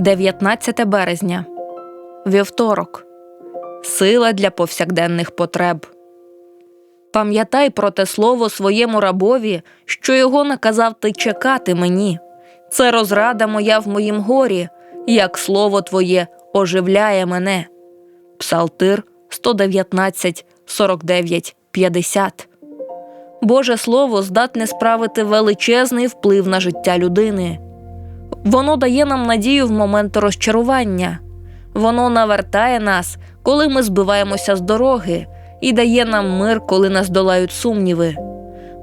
19 березня. Вівторок. Сила для повсякденних потреб. Пам'ятай про те слово своєму рабові, що його наказав ти чекати мені. Це розрада моя в моїм горі, як слово твоє оживляє мене. Псалтир 119, 49, 50. Боже Слово здатне справити величезний вплив на життя людини. Воно дає нам надію в момент розчарування. Воно навертає нас, коли ми збиваємося з дороги, і дає нам мир, коли нас долають сумніви.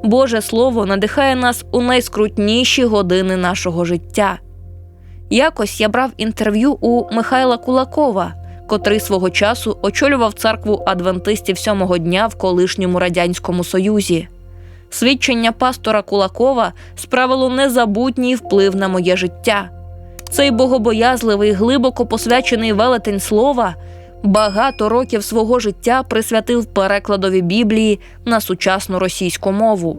Боже Слово надихає нас у найскрутніші години нашого життя. Якось я брав інтерв'ю у Михайла Кулакова, котрий свого часу очолював церкву адвентистів сьомого дня в колишньому радянському союзі. Свідчення пастора Кулакова справило незабутній вплив на моє життя. Цей богобоязливий, глибоко посвячений велетень слова багато років свого життя присвятив перекладові Біблії на сучасну російську мову.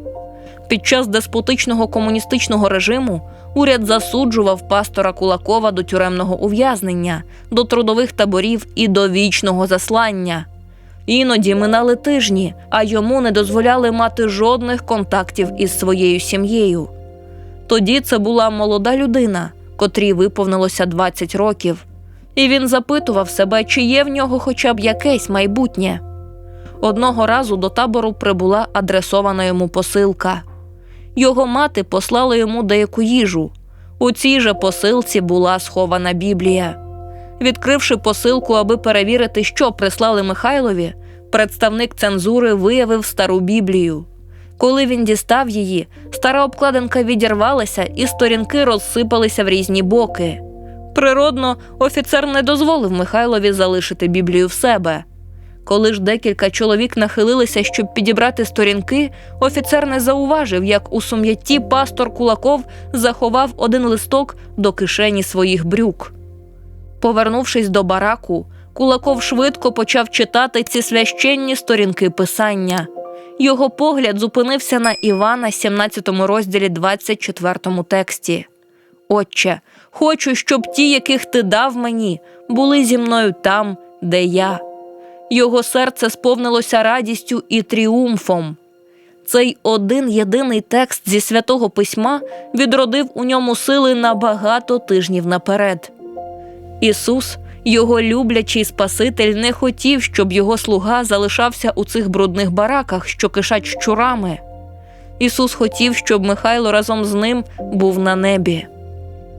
Під час деспотичного комуністичного режиму уряд засуджував пастора Кулакова до тюремного ув'язнення, до трудових таборів і до вічного заслання. Іноді минали тижні, а йому не дозволяли мати жодних контактів із своєю сім'єю. Тоді це була молода людина, котрій виповнилося 20 років, і він запитував себе, чи є в нього хоча б якесь майбутнє. Одного разу до табору прибула адресована йому посилка. Його мати послала йому деяку їжу. У цій же посилці була схована Біблія. Відкривши посилку, аби перевірити, що прислали Михайлові, представник цензури виявив стару Біблію. Коли він дістав її, стара обкладинка відірвалася, і сторінки розсипалися в різні боки. Природно, офіцер не дозволив Михайлові залишити Біблію в себе. Коли ж декілька чоловік нахилилися, щоб підібрати сторінки, офіцер не зауважив, як у сум'ятті пастор Кулаков заховав один листок до кишені своїх брюк. Повернувшись до бараку, Кулаков швидко почав читати ці священні сторінки писання. Його погляд зупинився на Івана, 17 розділі 24 тексті. Отче, хочу, щоб ті, яких ти дав мені, були зі мною там, де я. Його серце сповнилося радістю і тріумфом. Цей один єдиний текст зі святого письма відродив у ньому сили на багато тижнів наперед. Ісус, його люблячий Спаситель, не хотів, щоб його слуга залишався у цих брудних бараках, що кишать щурами. Ісус хотів, щоб Михайло разом з ним був на небі.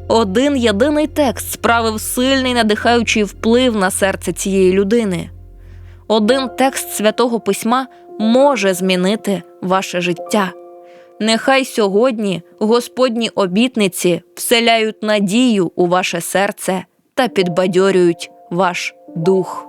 Один єдиний текст справив сильний надихаючий вплив на серце цієї людини. Один текст святого письма може змінити ваше життя. Нехай сьогодні Господні обітниці вселяють надію у ваше серце та підбадьорюють ваш дух.